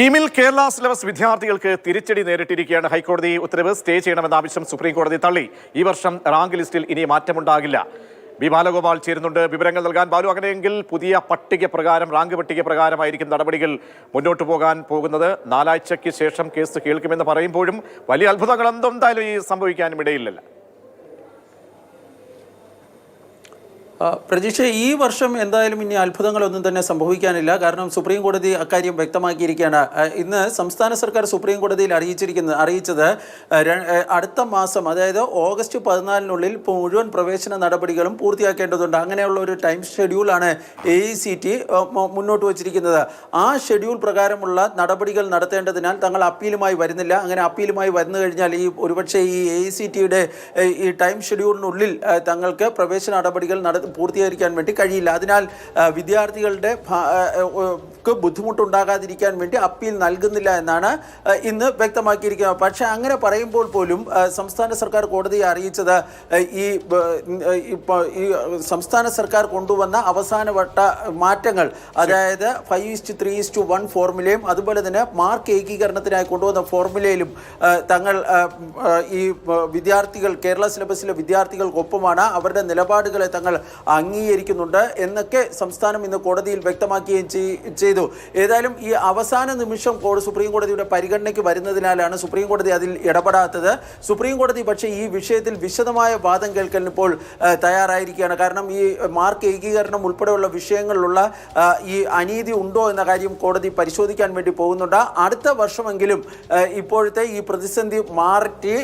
കീമിൽ Kerala syllabus വിദ്യാർത്ഥികൾക്ക് തിരിച്ചടി നേരിട്ടിരിക്കുകയാണ് ഹൈക്കോടതി ഉത്തരവ് സ്റ്റേ ചെയ്യണമെന്ന ആവശ്യം സുപ്രീം കോടതി തള്ളി. ഈ വർഷം റാങ്ക് ലിസ്റ്റിൽ ഇനി മാറ്റമുണ്ടാകില്ല. ബി ബാലഗോപാൽ ചേരുന്നുണ്ട്. വിവരങ്ങൾ നൽകാൻ ബാലു അങ്ങനെയെങ്കിൽ പുതിയ പട്ടിക പ്രകാരം റാങ്ക് പട്ടിക പ്രകാരമായിരിക്കും നടപടികൾ മുന്നോട്ട് പോകാൻ പോകുന്നത്. നാലാഴ്ചയ്ക്ക് ശേഷം കേസ് കേൾക്കുമെന്ന് പറയുമ്പോഴും വലിയ അത്ഭുതങ്ങൾ എന്തായാലും ഈ സംഭവിക്കാനും ഇടയില്ലല്ലോ ആ, പ്രതീക്ഷ ഈ വർഷം എന്തായാലും ഇനി അത്ഭുതങ്ങളൊന്നും തന്നെ സംഭവിക്കാനില്ല. കാരണം സുപ്രീം കോടതി അക്കാര്യം വ്യക്തമാക്കിയിരിക്കുകയാണ്. ഇന്ന് സംസ്ഥാന സർക്കാർ സുപ്രീം കോടതിയിൽ അറിയിച്ചിരിക്കുന്നത് അറിയിച്ചത് അടുത്ത മാസം അതായത് ഓഗസ്റ്റ് പതിനാലിനുള്ളിൽ മുഴുവൻ പ്രവേശന നടപടികളും പൂർത്തിയാക്കേണ്ടതുണ്ട്. അങ്ങനെയുള്ള ഒരു ടൈം ഷെഡ്യൂളാണ് എ ഇ സി ടി മുന്നോട്ട് വച്ചിരിക്കുന്നത്. ആ ഷെഡ്യൂൾ പ്രകാരമുള്ള നടപടികൾ നടത്തേണ്ടതിനാൽ തങ്ങൾ അപ്പീലുമായി വരുന്നില്ല. അങ്ങനെ അപ്പീലുമായി വന്നു കഴിഞ്ഞാൽ ഈ ഒരുപക്ഷെ ഈ എ ഇ സി ടിയുടെ ഈ ടൈം ഷെഡ്യൂളിനുള്ളിൽ തങ്ങൾക്ക് പ്രവേശന നടപടികൾ നട പൂർത്തീകരിക്കാൻ വേണ്ടി കഴിയില്ല. അതിനാൽ വിദ്യാർത്ഥികളുടെ ബുദ്ധിമുട്ടുണ്ടാകാതിരിക്കാൻ വേണ്ടി അപ്പീൽ നൽകുന്നില്ല എന്നാണ് ഇന്ന് വ്യക്തമാക്കിയിരിക്കുന്നത്. പക്ഷേ അങ്ങനെ പറയുമ്പോൾ പോലും സംസ്ഥാന സർക്കാർ കോടതിയെ അറിയിച്ചത് ഈ ഈ സംസ്ഥാന സർക്കാർ കൊണ്ടുവന്ന അവസാന വട്ട മാറ്റങ്ങൾ അതായത് five is to three is to one ഫോർമുലയും അതുപോലെ തന്നെ മാർക്ക് ഏകീകരണത്തിനായി കൊണ്ടുവന്ന ഫോർമുലയിലും തങ്ങൾ ഈ വിദ്യാർത്ഥികൾ കേരള സിലബസിലെ വിദ്യാർത്ഥികൾക്കൊപ്പമാണ് അവരുടെ നിലപാടുകളെ തങ്ങൾ അംഗീകരിക്കുന്നുണ്ട് എന്നൊക്കെ സംസ്ഥാനം ഇന്ന് കോടതിയിൽ വ്യക്തമാക്കുകയും ചെയ്തു. ഏതായാലും ഈ അവസാന നിമിഷം കോടതി സുപ്രീം കോടതിയുടെ പരിഗണനയ്ക്ക് വരുന്നതിനാലാണ് സുപ്രീം കോടതി അതിൽ ഇടപെടാത്തത്. സുപ്രീം കോടതി പക്ഷേ ഈ വിഷയത്തിൽ വിശദമായ വാദം കേൾക്കലിന് ഇപ്പോൾ തയ്യാറായിരിക്കുകയാണ്. കാരണം ഈ മാർക്ക് ഏകീകരണം ഉൾപ്പെടെയുള്ള വിഷയങ്ങളിലുള്ള ഈ അനീതി ഉണ്ടോ എന്ന കാര്യം കോടതി പരിശോധിക്കാൻ വേണ്ടി പോകുന്നുണ്ട്. അടുത്ത വർഷമെങ്കിലും ഇപ്പോഴത്തെ ഈ പ്രതിസന്ധി മാറ്റി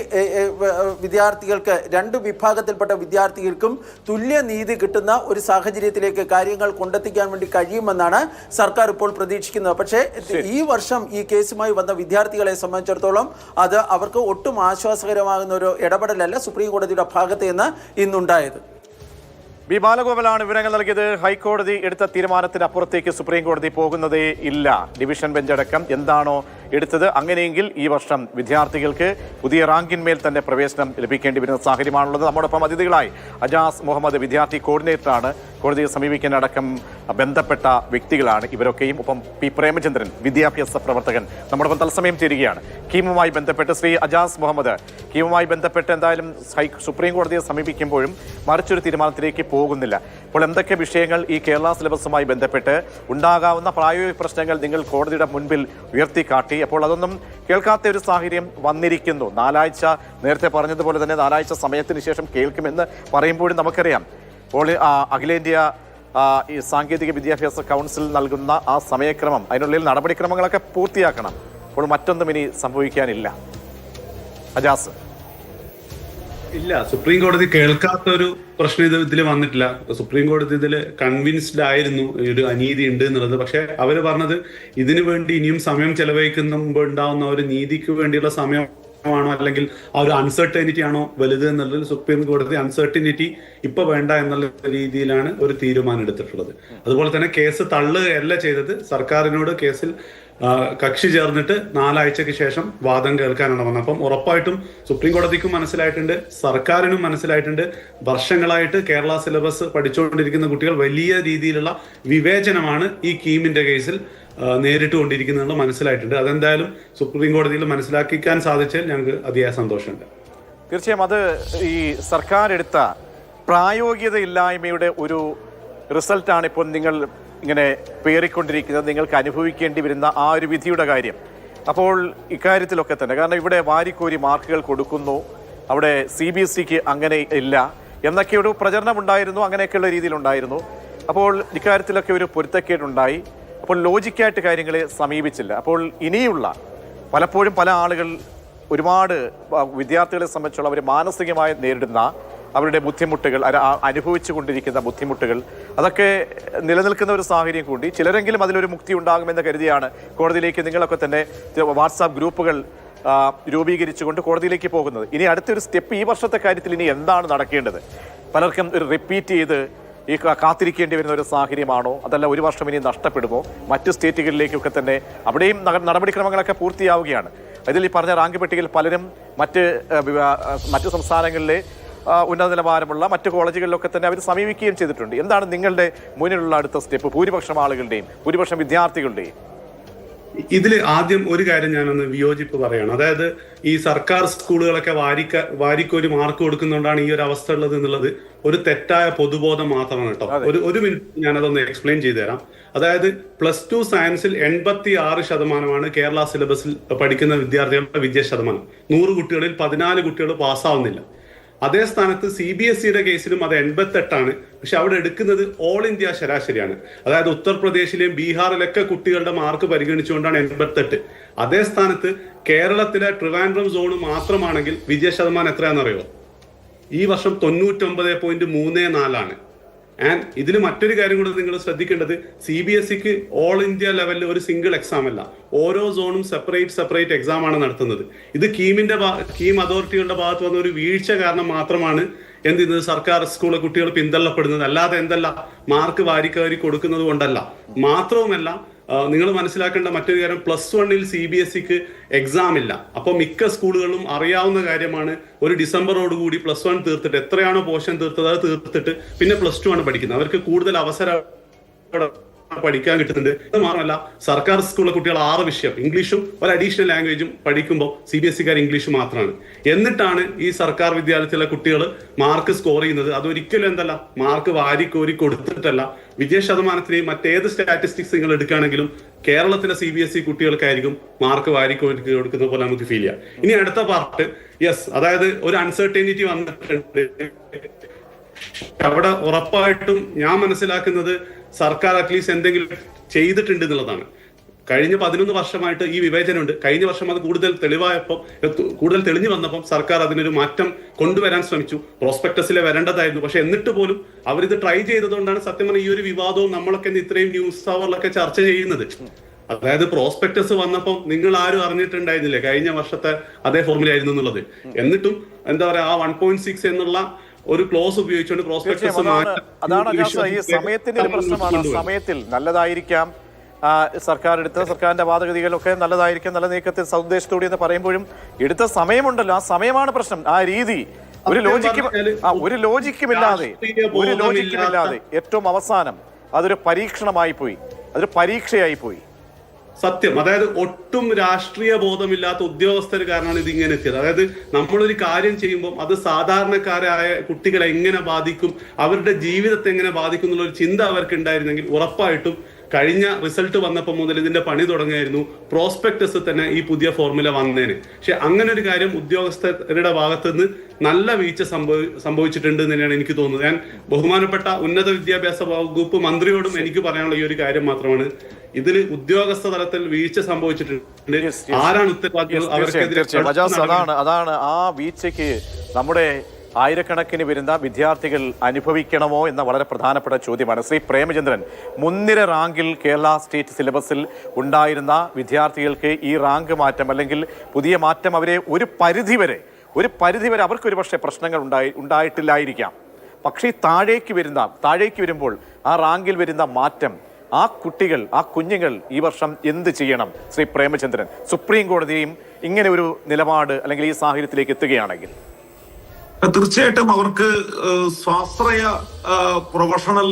വിദ്യാർത്ഥികൾക്ക് രണ്ട് വിഭാഗത്തിൽപ്പെട്ട വിദ്യാർത്ഥികൾക്കും തുല്യ നീതി കിട്ടുന്ന ഒരു സാഹചര്യത്തിലേക്ക് കാര്യങ്ങൾ കൊണ്ടെത്തിക്കാൻ വേണ്ടി കഴിയുമെന്നാണ് സർക്കാർ ഇപ്പോൾ പ്രതീക്ഷിക്കുന്നത്. പക്ഷേ ഈ വർഷം ഈ കേസുമായി വന്ന വിദ്യാർത്ഥികളെ സംബന്ധിച്ചിടത്തോളം അത് അവർക്ക് ഒട്ടും ആശ്വാസകരമാകുന്ന ഒരു ഇടപെടലല്ല സുപ്രീം കോടതിയുടെ ഭാഗത്ത് നിന്ന് ഇന്നുണ്ടായത്. ബി ബാലഗോപാലാണ് വിവരങ്ങൾ നൽകിയത്. ഹൈക്കോടതി എടുത്ത തീരുമാനത്തിന് അപ്പുറത്തേക്ക് സുപ്രീം കോടതി പോകുന്നതേ ഇല്ല. ഡിവിഷൻ ബെഞ്ചടക്കം എന്താണോ എടുത്തത്. അങ്ങനെയെങ്കിൽ ഈ വർഷം വിദ്യാർത്ഥികൾക്ക് പുതിയ റാങ്കിന്മേൽ തന്നെ പ്രവേശനം ലഭിക്കേണ്ടി വരുന്ന സാഹചര്യമാണുള്ളത്. നമ്മോടൊപ്പം അതിഥികളായി അജാസ് മുഹമ്മദ് വിദ്യാർത്ഥി കോർഡിനേറ്ററാണ്. കോടതിയെ സമീപിക്കാനടക്കം ബന്ധപ്പെട്ട വ്യക്തികളാണ് ഇവരൊക്കെയും. ഒപ്പം പി പ്രേമചന്ദ്രൻ വിദ്യാഭ്യാസ പ്രവർത്തകൻ. നമ്മോടൊപ്പം തത്സമയം ചേരുകയാണ്. കീമുമായി ബന്ധപ്പെട്ട് ശ്രീ അജാസ് മുഹമ്മദ് കീമുമായി ബന്ധപ്പെട്ട് എന്തായാലും സുപ്രീം കോടതിയെ സമീപിക്കുമ്പോഴും മറിച്ചൊരു തീരുമാനത്തിലേക്ക് പോകുന്നില്ല. അപ്പോൾ എന്തൊക്കെ വിഷയങ്ങൾ ഈ കേരള സിലബസുമായി ബന്ധപ്പെട്ട് ഉണ്ടാകാവുന്ന പ്രായോഗിക പ്രശ്നങ്ങൾ നിങ്ങൾ കോടതിയുടെ മുൻപിൽ ഉയർത്തിക്കാട്ടി. അപ്പോൾ അതൊന്നും കേൾക്കാത്ത ഒരു സാഹചര്യം വന്നിരിക്കുന്നു. നാലാഴ്ച നേരത്തെ പറഞ്ഞതുപോലെ തന്നെ നാലാഴ്ച സമയത്തിന് ശേഷം കേൾക്കുമെന്ന് പറയുമ്പോഴും നമുക്കറിയാം. അപ്പോൾ അഖിലേന്ത്യാ ഈ സാങ്കേതിക വിദ്യാഭ്യാസ കൗൺസിൽ നൽകുന്ന ആ സമയക്രമം അതിനുള്ളിൽ നടപടിക്രമങ്ങളൊക്കെ പൂർത്തിയാക്കണം. അപ്പോൾ മറ്റൊന്നും ഇനി സംഭവിക്കാനില്ല. അജാസ്. ഇല്ല സുപ്രീം കോടതി കേൾക്കാത്ത ഒരു പ്രശ്നം ഇത് ഇതിൽ വന്നിട്ടില്ല. സുപ്രീം കോടതി ഇതിൽ കൺവിൻസ്ഡ് ആയിരുന്നു ഒരു അനീതി ഉണ്ട് എന്നുള്ളത്. പക്ഷെ അവർ പറഞ്ഞത് ഇതിനു വേണ്ടി ഇനിയും സമയം ചെലവഴിക്കുമ്പോൾ ഉണ്ടാവുന്ന ഒരു നീതിക്ക് വേണ്ടിയുള്ള സമയമാണോ അല്ലെങ്കിൽ ആ ഒരു അൺസർട്ടനിറ്റി ആണോ വലുത് എന്നുള്ളത് സുപ്രീം കോടതി അൺസർട്ടനിറ്റി ഇപ്പൊ വേണ്ട എന്നുള്ള രീതിയിലാണ് ഒരു തീരുമാനം എടുത്തിട്ടുള്ളത്. അതുപോലെ തന്നെ കേസ് തള്ളുകയല്ല ചെയ്തത്. സർക്കാരിനോട് കേസിൽ കക്ഷി ചേർന്നിട്ട് നാലാഴ്ചക്ക് ശേഷം വാദം കേൾക്കാനാണ് വന്നത്. അപ്പം ഉറപ്പായിട്ടും സുപ്രീം കോടതിക്കും മനസ്സിലായിട്ടുണ്ട് സർക്കാരിനും മനസ്സിലായിട്ടുണ്ട്. വർഷങ്ങളായിട്ട് കേരള സിലബസ് പഠിച്ചുകൊണ്ടിരിക്കുന്ന കുട്ടികൾ വലിയ രീതിയിലുള്ള വിവേചനമാണ് ഈ കീമിന്റെ കേസിൽ ആ, നേരിട്ടുകൊണ്ടിരിക്കുന്നത് മനസ്സിലായിട്ടുണ്ട്. അതെന്തായാലും സുപ്രീം കോടതിയിൽ മനസ്സിലാക്കിക്കാൻ സാധിച്ചതിൽ ഞങ്ങൾക്ക് അതിയായ സന്തോഷമുണ്ട്. തീർച്ചയായും അത് ഈ സർക്കാർ എടുത്ത പ്രായോഗികതയില്ലായ്മയുടെ ഒരു റിസൾട്ടാണ് ഇപ്പോൾ നിങ്ങൾ ഇങ്ങനെ പേറിക്കൊണ്ടിരിക്കുന്നത്. നിങ്ങൾക്ക് അനുഭവിക്കേണ്ടി വരുന്ന ആ ഒരു വിധിയുടെ കാര്യം. അപ്പോൾ ഇക്കാര്യത്തിലൊക്കെ തന്നെ കാരണം ഇവിടെ വാരിക്കോരി മാർക്കുകൾ കൊടുക്കുന്നു. അവിടെ സി ബി എസ് സിക്ക് അങ്ങനെ ഇല്ല. എന്നൊക്കെ ഒരു പ്രചരണം ഉണ്ടായിരുന്നു അങ്ങനെയൊക്കെയുള്ള രീതിയിലുണ്ടായിരുന്നു. അപ്പോൾ ഇക്കാര്യത്തിലൊക്കെ ഒരു പൊരുത്തക്കേടുണ്ടായി. അപ്പോൾ ലോജിക്കായിട്ട് കാര്യങ്ങളെ സമീപിച്ചില്ല. അപ്പോൾ ഇനിയുള്ള പലപ്പോഴും പല ആളുകൾ ഒരുപാട് വിദ്യാർത്ഥികളെ സംബന്ധിച്ചുള്ള അവർ മാനസികമായി നേരിടുന്ന അവരുടെ ബുദ്ധിമുട്ടുകൾ അനുഭവിച്ചു കൊണ്ടിരിക്കുന്ന ബുദ്ധിമുട്ടുകൾ അതൊക്കെ നിലനിൽക്കുന്ന ഒരു സാഹചര്യം കൂടി. ചിലരെങ്കിലും അതിലൊരു മുക്തി ഉണ്ടാകുമെന്ന് കരുതിയാണ് കോടതിയിലേക്ക് നിങ്ങളൊക്കെ തന്നെ വാട്സാപ്പ് ഗ്രൂപ്പുകൾ രൂപീകരിച്ചുകൊണ്ട് കോടതിയിലേക്ക് പോകുന്നത്. ഇനി അടുത്തൊരു സ്റ്റെപ്പ് ഈ വർഷത്തെ കാര്യത്തിൽ ഇനി എന്താണ് നടക്കേണ്ടത്? പലർക്കും ഒരു റിപ്പീറ്റ് ചെയ്ത് ഈ കാത്തിരിക്കേണ്ടി വരുന്ന ഒരു സാഹചര്യമാണോ? അതല്ല ഒരു വർഷം ഇനി നഷ്ടപ്പെടുമോ? മറ്റ് സ്റ്റേറ്റുകളിലേക്കൊക്കെ തന്നെ അവിടെയും നട- നടപടിക്രമങ്ങളൊക്കെ പൂർത്തിയാവുകയാണ്. ഇതിൽ ഈ പറഞ്ഞ റാങ്ക് പട്ടികയിൽ പലരും മറ്റ് മറ്റ് സംസ്ഥാനങ്ങളിലെ ഉന്നത നിലവാരമുള്ള മറ്റ് കോളേജുകളിലൊക്കെ തന്നെ അവർ സമീപിക്കുകയും ചെയ്തിട്ടുണ്ട്. എന്താണ് നിങ്ങളുടെ മുന്നിലുള്ള അടുത്ത സ്റ്റെപ്പ്? ഭൂരിപക്ഷം ആളുകളുടെയും ഭൂരിപക്ഷം വിദ്യാർത്ഥികളുടെയും? ഇതിൽ ആദ്യം ഒരു കാര്യം ഞാനൊന്ന് വിയോജിപ്പ് പറയണം. അതായത് ഈ സർക്കാർ സ്കൂളുകളൊക്കെ വാരിക്ക വാരിക്കൊരു മാർക്ക് കൊടുക്കുന്നതുകൊണ്ടാണ് ഈ ഒരു അവസ്ഥ ഉള്ളത് എന്നുള്ളത് ഒരു തെറ്റായ പൊതുബോധം മാത്രമാണ് കേട്ടോ. ഒരു ഒരു മിനിറ്റ് ഞാനതൊന്ന് എക്സ്പ്ലെയിൻ ചെയ്തു തരാം അതായത് പ്ലസ് ടു സയൻസിൽ എൺപത്തി ആറ് ശതമാനമാണ് കേരള സിലബസിൽ പഠിക്കുന്ന വിദ്യാർത്ഥികളുടെ വിജയ ശതമാനം. നൂറ് കുട്ടികളിൽ പതിനാല് കുട്ടികൾ പാസ്സാവുന്നില്ല അതേ സ്ഥാനത്ത് സി ബി എസ് സിയുടെ കേസിലും അത് എൺപത്തെട്ടാണ്. പക്ഷെ അവിടെ എടുക്കുന്നത് ഓൾ ഇന്ത്യ ശരാശരിയാണ്. അതായത് ഉത്തർപ്രദേശിലെയും ബീഹാറിലൊക്കെ കുട്ടികളുടെ മാർക്ക് പരിഗണിച്ചുകൊണ്ടാണ് എൺപത്തെട്ട്. അതേ സ്ഥാനത്ത് കേരളത്തിലെ ട്രിവാൻഡ്രം സോൺ മാത്രമാണെങ്കിൽ വിജയ ശതമാനം എത്രയാണെന്നറിയോ? ഈ വർഷം തൊണ്ണൂറ്റൊമ്പത് പോയിന്റ് മൂന്ന് നാലാണ്. ആൻഡ് ഇതിൽ മറ്റൊരു കാര്യം കൂടെ നിങ്ങൾ ശ്രദ്ധിക്കേണ്ടത് സി ബി എസ് സിക്ക് ഓൾ ഇന്ത്യ ലെവലിൽ ഒരു സിംഗിൾ എക്സാം അല്ല. ഓരോ സോണും സെപ്പറേറ്റ് സെപ്പറേറ്റ് എക്സാം ആണ് നടത്തുന്നത്. ഇത് കീമിന്റെ കീം അതോറിറ്റികളുടെ ഭാഗത്ത് വന്ന ഒരു വീഴ്ച കാരണം മാത്രമാണ് എന്ത് ചെയ്യുന്നത് സർക്കാർ സ്കൂളിലെ കുട്ടികൾ പിന്തള്ളപ്പെടുന്നത്. അല്ലാതെ എന്തല്ല? മാർക്ക് വാരിക്കവരി കൊടുക്കുന്നത് കൊണ്ടല്ല. മാത്രവുമല്ല നിങ്ങൾ മനസ്സിലാക്കേണ്ട മറ്റൊരു കാര്യം പ്ലസ് വണ്ണിൽ സി ബി എസ് സിക്ക് എക്സാം ഇല്ല. അപ്പൊ മിക്ക സ്കൂളുകളും അറിയാവുന്ന കാര്യമാണ് ഒരു ഡിസംബറോടുകൂടി പ്ലസ് വൺ തീർത്തിട്ട് എത്രയാണോ പോഷൻ തീർത്തത് അത് തീർത്തിട്ട് പിന്നെ പ്ലസ് ടു ആണ് പഠിക്കുന്നത്. അവർക്ക് കൂടുതൽ അവസരം പഠിക്കാൻ കിട്ടുന്നുണ്ട്. അത് മാത്രമല്ല സർക്കാർ സ്കൂളിലെ കുട്ടികൾ ആറ് വിഷയം ഇംഗ്ലീഷും ഒരു അഡീഷണൽ ലാംഗ്വേജും പഠിക്കുമ്പോൾ സി ബി എസ് സിക്കാർ ഇംഗ്ലീഷ് മാത്രമാണ്. എന്നിട്ടാണ് ഈ സർക്കാർ വിദ്യാലയത്തിലെ കുട്ടികൾ മാർക്ക് സ്കോർ ചെയ്യുന്നത്. അതൊരിക്കലും എന്തല്ല മാർക്ക് വാരിക്കോരി കൊടുത്തിട്ടല്ല. വിജയ ശതമാനത്തിനെയും മറ്റേത് സ്റ്റാറ്റിസ്റ്റിക്സ് നിങ്ങൾ എടുക്കുകയാണെങ്കിലും കേരളത്തിലെ സി ബി എസ് ഇ കുട്ടികൾക്കായിരിക്കും മാർക്ക് വാരിക്കോരി കൊടുക്കുന്ന പോലെ നമുക്ക് ഫീൽ ചെയ്യാം. ഇനി അടുത്ത പാർട്ട് യെസ് അതായത് ഒരു അൺസർട്ടനിറ്റി വന്നിട്ടുണ്ട്. അവിടെ ഉറപ്പായിട്ടും ഞാൻ മനസ്സിലാക്കുന്നത് സർക്കാർ അറ്റ്ലീസ്റ്റ് എന്തെങ്കിലും ചെയ്തിട്ടുണ്ട് എന്നുള്ളതാണ്. കഴിഞ്ഞ പതിനൊന്ന് വർഷമായിട്ട് ഈ വിവേചനമുണ്ട്. കഴിഞ്ഞ വർഷം അത് കൂടുതൽ തെളിവായപ്പോൾ കൂടുതൽ തെളിഞ്ഞു വന്നപ്പോൾ സർക്കാർ അതിനൊരു മാറ്റം കൊണ്ടുവരാൻ ശ്രമിച്ചു. പ്രോസ്പെക്ടസിലെ വരേണ്ടതായിരുന്നു. പക്ഷെ എന്നിട്ട് പോലും അവരിത് ട്രൈ ചെയ്തതുകൊണ്ടാണ് സത്യം പറഞ്ഞാൽ ഈ ഒരു വിവാദവും നമ്മളൊക്കെ ഇത്രയും ന്യൂസ് അവറിലൊക്കെ ചർച്ച ചെയ്യുന്നത്. അതായത് പ്രോസ്പെക്ടസ് വന്നപ്പോൾ നിങ്ങൾ ആരും അറിഞ്ഞിട്ടുണ്ടായിരുന്നില്ലേ? കഴിഞ്ഞ വർഷത്തെ അതേ ഫോർമുല ആയിരുന്നു എന്നുള്ളത്. എന്നിട്ടും എന്താ പറയാ ആ വൺ പോയിന്റ് സിക്സ് എന്നുള്ള ഒരു ക്ലോസ് ഉപയോഗിച്ചുകൊണ്ട് ക്ലോസ് പ്രോസ്പെക്ടസ് അതാണ് ഈ സമയത്തിന്റെ ഒരു പ്രശ്നമാണ്. സമയത്തിൽ നല്ലതായിരിക്കാം. സർക്കാർ എടുത്ത സർക്കാരിന്റെ വാദഗതികളൊക്കെ നല്ലതായിരിക്കും നല്ല നീക്കത്തിൽ സൗദ്ദേശത്തോടി എന്ന് പറയുമ്പോഴും എടുത്ത സമയമുണ്ടല്ലോ. ആ സമയമാണ് പ്രശ്നം. ആ രീതി ഒരു ലോജിക്കും ഒരു ലോജിക്കുമില്ലാതെ ഇല്ലാതെ ഒരു ലോജിക്കും ലോജിക്കുമില്ലാതെ ഏറ്റവും അവസാനം അതൊരു പരീക്ഷണമായി പോയി. അതൊരു പരീക്ഷയായി പോയി. സത്യം. അതായത് ഒട്ടും രാഷ്ട്രീയ ബോധമില്ലാത്ത ഉദ്യോഗസ്ഥർ കാരണമാണ് ഇത് ഇങ്ങനെ എത്തിയത്. അതായത് നമ്മളൊരു കാര്യം ചെയ്യുമ്പോൾ അത് സാധാരണക്കാരായ കുട്ടികളെ എങ്ങനെ ബാധിക്കും അവരുടെ ജീവിതത്തെ എങ്ങനെ ബാധിക്കും എന്നുള്ള ഒരു ചിന്ത അവർക്ക് ഉണ്ടായിരുന്നെങ്കിൽ ഉറപ്പായിട്ടും കഴിഞ്ഞ റിസൾട്ട് വന്നപ്പോൾ മുതൽ ഇതിന്റെ പണി തുടങ്ങിയായിരുന്നു പ്രോസ്പെക്ടസ് തന്നെ ഈ പുതിയ ഫോർമുല വന്നേന്. പക്ഷെ അങ്ങനെ ഒരു കാര്യം ഉദ്യോഗസ്ഥരുടെ ഭാഗത്ത് നിന്ന് നല്ല വീഴ്ച സംഭവി സംഭവിച്ചിട്ടുണ്ട് എന്ന് തന്നെയാണ് എനിക്ക് തോന്നുന്നത്. ഞാൻ ബഹുമാനപ്പെട്ട ഉന്നത വിദ്യാഭ്യാസ വകുപ്പ് മന്ത്രിയോടും എനിക്ക് പറയാനുള്ള ഈ ഒരു കാര്യം മാത്രമാണ്. ഇതിൽ ഉദ്യോഗസ്ഥ തലത്തിൽ വീഴ്ച സംഭവിച്ചിട്ടുണ്ട്. ആരാണ് ഉത്തരവാദികൾ? അവർക്കെതിരെ അതാണ് അതാണ് ആ വീഴ്ചയ്ക്ക് നമ്മുടെ ആയിരക്കണക്കിന് വരുന്ന വിദ്യാർത്ഥികൾ അനുഭവിക്കണമോ എന്ന വളരെ പ്രധാനപ്പെട്ട ചോദ്യമാണ്. ശ്രീ പ്രേമചന്ദ്രൻ മുൻനിര റാങ്കിൽ കേരള സ്റ്റേറ്റ് സിലബസിൽ ഉണ്ടായിരുന്ന വിദ്യാർത്ഥികൾക്ക് ഈ റാങ്ക് മാറ്റം അല്ലെങ്കിൽ പുതിയ മാറ്റം അവരെ ഒരു പരിധിവരെ ഒരു പരിധിവരെ അവർക്ക് ഒരു പക്ഷേ പ്രശ്നങ്ങൾ ഉണ്ടായി ഉണ്ടായിട്ടില്ലായിരിക്കാം. പക്ഷേ താഴേക്ക് വരുന്ന താഴേക്ക് വരുമ്പോൾ ആ റാങ്കിൽ വരുന്ന മാറ്റം ആ കുട്ടികൾ ആ കുഞ്ഞുങ്ങൾ ഈ വർഷം എന്ത് ചെയ്യണം? ശ്രീ പ്രേമചന്ദ്രൻ സുപ്രീം കോടതിയും ഇങ്ങനെ ഒരു നിലപാട് അല്ലെങ്കിൽ ഈ സാഹചര്യത്തിലേക്ക് എത്തുകയാണെങ്കിൽ. തീർച്ചയായിട്ടും അവർക്ക് സ്വാശ്രയ പ്രൊഫഷണൽ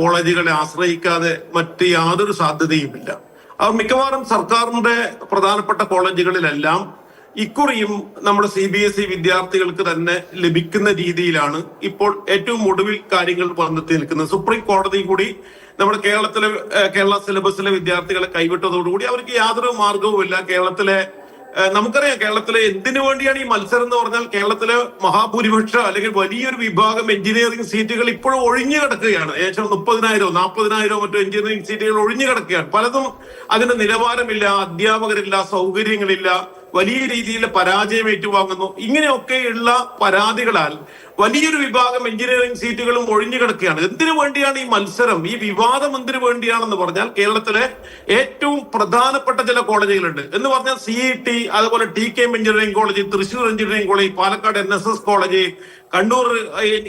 കോളേജുകളെ ആശ്രയിക്കാതെ മറ്റ് യാതൊരു സാധ്യതയുമില്ല. അവർ മിക്കവാറും സർക്കാരിന്റെ പ്രധാനപ്പെട്ട കോളേജുകളിലെല്ലാം ഇക്കുറിയും നമ്മുടെ സി ബി എസ് ഇ വിദ്യാർത്ഥികൾക്ക് തന്നെ ലഭിക്കുന്ന രീതിയിലാണ് ഇപ്പോൾ ഏറ്റവും ഒടുവിൽ കാര്യങ്ങൾ വന്നെത്തി നിൽക്കുന്നത്. സുപ്രീം കോടതി കൂടി നമ്മുടെ കേരളത്തിലെ കേരള സിലബസിലെ വിദ്യാർത്ഥികളെ കൈവിട്ടതോടുകൂടി അവർക്ക് യാതൊരു മാർഗവുമില്ല കേരളത്തിലെ നമുക്കറിയാം കേരളത്തിലെ എന്തിനു വേണ്ടിയാണ് ഈ മത്സരം എന്ന് പറഞ്ഞാൽ കേരളത്തിലെ മഹാഭൂരിപക്ഷം അല്ലെങ്കിൽ വലിയൊരു വിഭാഗം എഞ്ചിനീയറിംഗ് സീറ്റുകൾ ഇപ്പോഴും ഒഴിഞ്ഞു കിടക്കുകയാണ്. ഏകദേശം മുപ്പതിനായിരോ നാൽപ്പതിനായിരോ മറ്റോ എഞ്ചിനീയറിംഗ് സീറ്റുകൾ ഒഴിഞ്ഞു കിടക്കുകയാണ്. പലതും അതിന്റെ നിലവാരമില്ല അധ്യാപകരില്ല സൗകര്യങ്ങളില്ല വലിയ രീതിയിൽ പരാജയം ഏറ്റുവാങ്ങുന്നു. ഇങ്ങനെയൊക്കെയുള്ള പരാതികളാൽ വലിയൊരു വിഭാഗം എഞ്ചിനീയറിംഗ് സീറ്റുകളും ഒഴിഞ്ഞു കിടക്കുകയാണ്. എന്തിനു വേണ്ടിയാണ് ഈ മത്സരം? ഈ വിവാദം എന്തിനു വേണ്ടിയാണെന്ന് പറഞ്ഞാൽ കേരളത്തിലെ ഏറ്റവും പ്രധാനപ്പെട്ട ചില കോളേജുകളുണ്ട്. എന്ന് പറഞ്ഞാൽ സി ഇ ടി അതുപോലെ T K M engineering college Thrissur engineering college Palakkad N S S college Kannur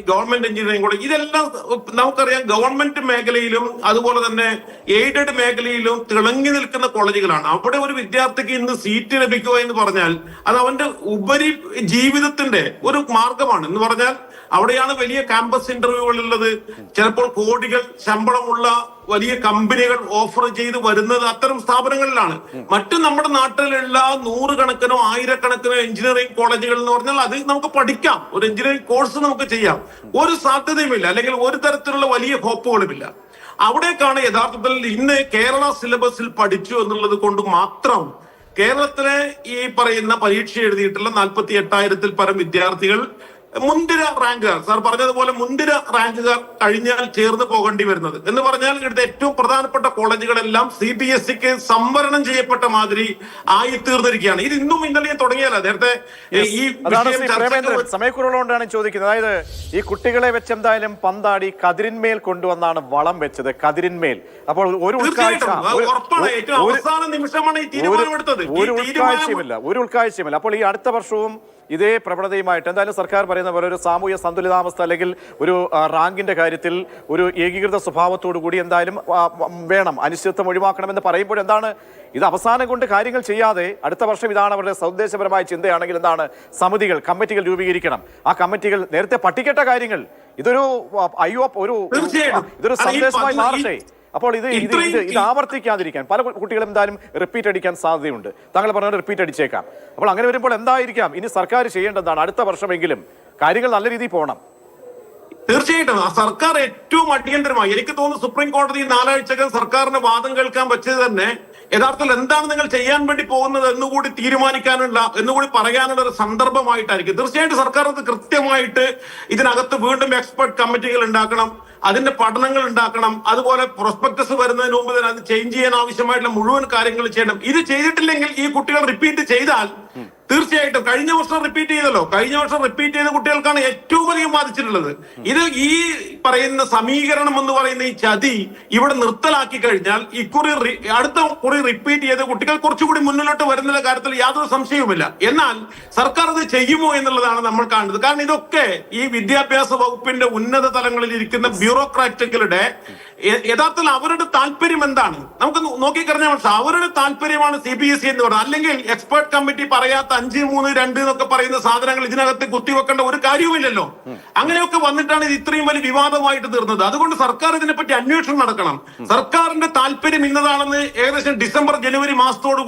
government engineering college ഇതെല്ലാം നമുക്കറിയാം ഗവൺമെന്റ് മേഖലയിലും അതുപോലെ തന്നെ എയ്ഡഡ് മേഖലയിലും തിളങ്ങി നിൽക്കുന്ന കോളേജുകളാണ്. അവിടെ ഒരു വിദ്യാർത്ഥിക്ക് ഇന്ന് സീറ്റ് ലഭിക്കുക എന്ന് പറഞ്ഞാൽ അത് അവന്റെ ഉപരി ജീവിതത്തിന്റെ ഒരു മാർഗമാണ്. എന്ന് പറഞ്ഞാൽ അവിടെയാണ് വലിയ ക്യാമ്പസ് ഇന്റർവ്യൂകൾ ഉള്ളത് ചിലപ്പോൾ കോടികൾ ശമ്പളമുള്ള വലിയ കമ്പനികൾ ഓഫർ ചെയ്ത് വരുന്നത് അത്തരം സ്ഥാപനങ്ങളിലാണ്. മറ്റു നമ്മുടെ നാട്ടിലുള്ള നൂറുകണക്കിനോ ആയിരക്കണക്കിനോ എഞ്ചിനീയറിംഗ് കോളേജുകൾ എന്ന് പറഞ്ഞാൽ അത് നമുക്ക് പഠിക്കാം. ഒരു എഞ്ചിനീയറിംഗ് കോഴ്സ് നമുക്ക് ചെയ്യാം. ഒരു സാധ്യതയുമില്ല. അല്ലെങ്കിൽ ഒരു തരത്തിലുള്ള വലിയ ഹോപ്പുകളുമില്ല അവിടേക്കാണ് യഥാർത്ഥത്തിൽ ഇന്ന് കേരള സിലബസിൽ പഠിച്ചു എന്നുള്ളത് കൊണ്ട് മാത്രം കേരളത്തിലെ ഈ പറയുന്ന പരീക്ഷ എഴുതിയിട്ടുള്ള നാൽപ്പത്തി എട്ടായിരത്തിൽ പരം വിദ്യാർത്ഥികൾ മുന്തിര റാങ്കുകാർ സാർ പറഞ്ഞതുപോലെ മുന്തിര റാങ്കുകാർ കഴിഞ്ഞാൽ ചേർന്ന് പോകേണ്ടി വരുന്നത്. എന്ന് പറഞ്ഞാൽ ഇവിടുത്തെ ഏറ്റവും പ്രധാനപ്പെട്ട കോളേജുകളെല്ലാം സി ബി എസ് സിക്ക് സംവരണം ചെയ്യപ്പെട്ട മാതിരി ആയി തീർന്നിരിക്കുകയാണ് ഇത് ഇന്നും ഇന്നലെയും തുടങ്ങിയാലോ നേരത്തെ ഈ സമയക്കുറവുകൊണ്ടാണ് ചോദിക്കുന്നത്. അതായത് ഈ കുട്ടികളെ വെച്ച് എന്തായാലും പന്താടി കതിരിന്മേൽ കൊണ്ടുവന്നാണ് വളം വെച്ചത് കതിരിന്മേൽ. അപ്പോൾ ഒരു ഉൾക്കാഴ്ച ഒരു- ഉൾക്കാഴ്ചയുമില്ല. ഒരു ഉൾക്കാഴ്ചയുമില്ല. അപ്പോൾ ഈ അടുത്ത വർഷവും ഇതേ പ്രവണതയുമായിട്ട് എന്തായാലും സർക്കാർ പറയുന്ന പോലെ ഒരു സാമൂഹ്യ സന്തുലിതാവസ്ഥ അല്ലെങ്കിൽ ഒരു റാങ്കിന്റെ കാര്യത്തിൽ ഒരു ഏകീകൃത സ്വഭാവത്തോടു കൂടി എന്തായാലും വേണം അനിശ്ചിതത്വം ഒഴിവാക്കണമെന്ന് പറയുമ്പോൾ എന്താണ്? ഇത് അവസാനം കൊണ്ട് കാര്യങ്ങൾ ചെയ്യാതെ അടുത്ത വർഷം ഇതാണ് അവരുടെ സൗദ്ദേശപരമായ ചിന്തയാണെങ്കിൽ എന്താണ്? സമിതികൾ കമ്മിറ്റികൾ രൂപീകരിക്കണം. ആ കമ്മിറ്റികൾ നേരത്തെ പട്ടിക്കേട്ട കാര്യങ്ങൾ. ഇതൊരു അയ്യോ ഒരു ഇതൊരു സന്ദേശമായി മാറട്ടെ. അപ്പോൾ ഇത് ഇത് ഇത് ഇത് ആവർത്തിക്കാതിരിക്കാൻ പല കുട്ടികളും എന്തായാലും റിപ്പീറ്റ് അടിക്കാൻ സാധ്യതയുണ്ട്. താങ്കൾ പറഞ്ഞ റിപ്പീറ്റ് അടിച്ചേക്കാം. അപ്പോൾ അങ്ങനെ വരുമ്പോൾ എന്തായിരിക്കാം? ഇനി സർക്കാർ ചെയ്യേണ്ടതാണ് അടുത്ത വർഷമെങ്കിലും കാര്യങ്ങൾ നല്ല രീതിയിൽ പോകണം. തീർച്ചയായിട്ടും. ആ സർക്കാർ ഏറ്റവും അടിയന്തരമായി എനിക്ക് തോന്നുന്നു സുപ്രീം കോടതി നാലാഴ്ചകൾ സർക്കാരിന്റെ വാദം കേൾക്കാൻ പറ്റിയത് തന്നെ യഥാർത്ഥത്തിൽ എന്താണ് നിങ്ങൾ ചെയ്യാൻ വേണ്ടി പോകുന്നത് എന്നുകൂടി തീരുമാനിക്കാനുള്ള എന്നുകൂടി പറയാനുള്ള ഒരു സന്ദർഭമായിട്ടായിരിക്കും. തീർച്ചയായിട്ടും സർക്കാർ അത് കൃത്യമായിട്ട് ഇതിനകത്ത് വീണ്ടും എക്സ്പെർട്ട് കമ്മിറ്റികൾ ഉണ്ടാക്കണം. അതിന്റെ പഠനങ്ങൾ ഉണ്ടാക്കണം. അതുപോലെ പ്രൊസ്പെക്ടസ് വരുന്നതിന് മുമ്പ് തന്നെ അത് ചേഞ്ച് ചെയ്യാൻ ആവശ്യമായിട്ടുള്ള മുഴുവൻ കാര്യങ്ങൾ ചെയ്യണം. ഇത് ചെയ്തിട്ടില്ലെങ്കിൽ ഈ കുട്ടികൾ റിപ്പീറ്റ് ചെയ്താൽ തീർച്ചയായിട്ടും കഴിഞ്ഞ വർഷം റിപ്പീറ്റ് ചെയ്തല്ലോ. കഴിഞ്ഞ വർഷം റിപ്പീറ്റ് ചെയ്ത കുട്ടികൾക്കാണ് ഏറ്റവും അധികം ബാധിച്ചിട്ടുള്ളത്. ഇത് ഈ പറയുന്ന സമീകരണം എന്ന് പറയുന്ന ഈ ചതി ഇവിടെ നിർത്തലാക്കി കഴിഞ്ഞാൽ ഇക്കുറി കുറി അടുത്ത കുറി റിപ്പീറ്റ് ചെയ്ത കുട്ടികൾ കുറച്ചുകൂടി മുന്നിലോട്ട് വരുന്ന കാര്യത്തിൽ യാതൊരു സംശയവുമില്ല. എന്നാൽ സർക്കാർ അത് ചെയ്യുമോ എന്നുള്ളതാണ് നമ്മൾ കാണുന്നത്. കാരണം ഇതൊക്കെ ഈ വിദ്യാഭ്യാസ വകുപ്പിന്റെ ഉന്നത തലങ്ങളിൽ ഇരിക്കുന്ന ബ്യൂറോക്രാറ്റുകളുടെ യഥാർത്ഥത്തിൽ അവരുടെ താല്പര്യം എന്താണ്? നമുക്ക് നോക്കിക്കറിഞ്ഞാൽ അവരുടെ താല്പര്യമാണ് സി ബി എസ് ഇ എന്ന് പറയുന്നത് അല്ലെങ്കിൽ എക്സ്പേർട്ട് കമ്മിറ്റി പറയാത്ത അഞ്ച് മൂന്ന് രണ്ട് എന്നൊക്കെ പറയുന്ന സാധനങ്ങൾ ഇതിനകത്ത് കുത്തിവെക്കേണ്ട ഒരു കാര്യവുമില്ലല്ലോ. അങ്ങനെയൊക്കെ വന്നിട്ടാണ് ഇത് ഇത്രയും വലിയ വിവാദമായിട്ട് തീർന്നത്. അതുകൊണ്ട് സർക്കാർ ഇതിനെപ്പറ്റി അന്വേഷണം നടക്കണം. സർക്കാരിന്റെ താല്പര്യം ഇന്നതാണെന്ന് ഏകദേശം ഡിസംബർ ജനുവരി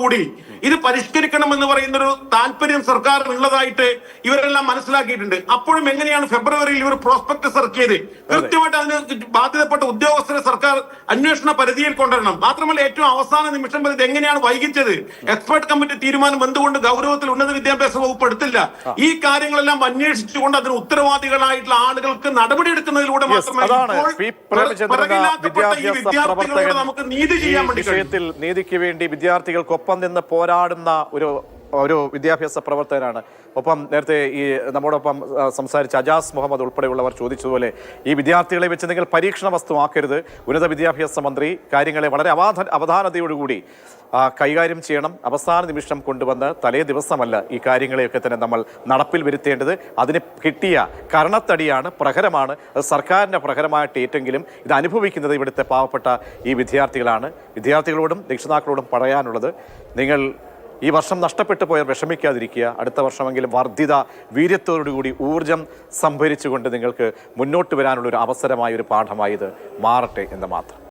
കൂടി ഇത് പരിഷ്കരിക്കണം എന്ന് പറയുന്ന ഒരു താല്പര്യം സർക്കാർ ഉള്ളതായിട്ട് ഇവരെല്ലാം മനസ്സിലാക്കിയിട്ടുണ്ട്. അപ്പോഴും എങ്ങനെയാണ് ഫെബ്രുവരിയിൽ ഇവർ പ്രോസ്പെക്ട് സെർച്ച് ചെയ്ത് കൃത്യമായിട്ട് അതിന് ബാധ്യതപ്പെട്ട ഉദ്യോഗസ്ഥരെ സർക്കാർ അന്വേഷണ പരിധിയിൽ കൊണ്ടുവരണം. മാത്രമല്ല ഏറ്റവും അവസാന നിമിഷം വരെ ഇത് എങ്ങനെയാണ് വൈകിച്ചത്? എക്സ്പേർട്ട് കമ്മിറ്റി തീരുമാനം എന്തുകൊണ്ട് ഗൗരവത്തിൽ ഉന്നത വിദ്യാഭ്യാസ വകുപ്പ് എടുത്തില്ല. ഈ കാര്യങ്ങളെല്ലാം അന്വേഷിച്ചുകൊണ്ട് അതിന് ഉത്തരവാദികളായിട്ടുള്ള ആളുകൾക്ക് നടപടി എടുക്കുന്നതിലൂടെ മാത്രമേ വിദ്യാഭ്യാസ പ്രവർത്തകൻ നമുക്ക് നീതി ചെയ്യാൻ വേണ്ടി വിഷയത്തിൽ നീതിക്ക് വേണ്ടി വിദ്യാർത്ഥികൾക്കൊപ്പം നിന്ന് പോരാടുന്ന ഒരു ഒരു വിദ്യാഭ്യാസ പ്രവർത്തകനാണ് ഒപ്പം നേരത്തെ ഈ നമ്മോടൊപ്പം സംസാരിച്ച അജാസ് മുഹമ്മദ് ഉൾപ്പെടെയുള്ളവർ ചോദിച്ചതുപോലെ ഈ വിദ്യാർത്ഥികളെ വെച്ച് നിങ്ങൾ പരീക്ഷണ വസ്തുവാക്കരുത് ഉന്നത വിദ്യാഭ്യാസ മന്ത്രി കാര്യങ്ങളെ വളരെ അവാധ അവധാനതയോടുകൂടി കൈകാര്യം ചെയ്യണം. അവസാന നിമിഷം കൊണ്ടുവന്ന് തലേ ദിവസമല്ല ഈ കാര്യങ്ങളെയൊക്കെ തന്നെ നമ്മൾ നടപ്പിൽ വരുത്തേണ്ടത്. അതിന് കിട്ടിയ കരണത്തടിയാണ് പ്രഹരമാണ്. അത് സർക്കാരിന്റെ പ്രഹരമായിട്ട് ഏറ്റെങ്കിലും ഇത് അനുഭവിക്കുന്നത് ഇവിടുത്തെ പാവപ്പെട്ട ഈ വിദ്യാർത്ഥികളാണ്. വിദ്യാർത്ഥികളോടും രക്ഷിതാക്കളോടും പറയാനുള്ളത് നിങ്ങൾ ഈ വർഷം നഷ്ടപ്പെട്ടു പോയാൽ വിഷമിക്കാതിരിക്കുക. അടുത്ത വർഷമെങ്കിലും വർദ്ധിത വീര്യത്തോടുകൂടി ഊർജം സംഭരിച്ചുകൊണ്ട് നിങ്ങൾക്ക് മുന്നോട്ട് വരാനുള്ള ഒരു അവസരമായ ഒരു പാഠമായി ഇത് മാറട്ടെ എന്ന് മാത്രം.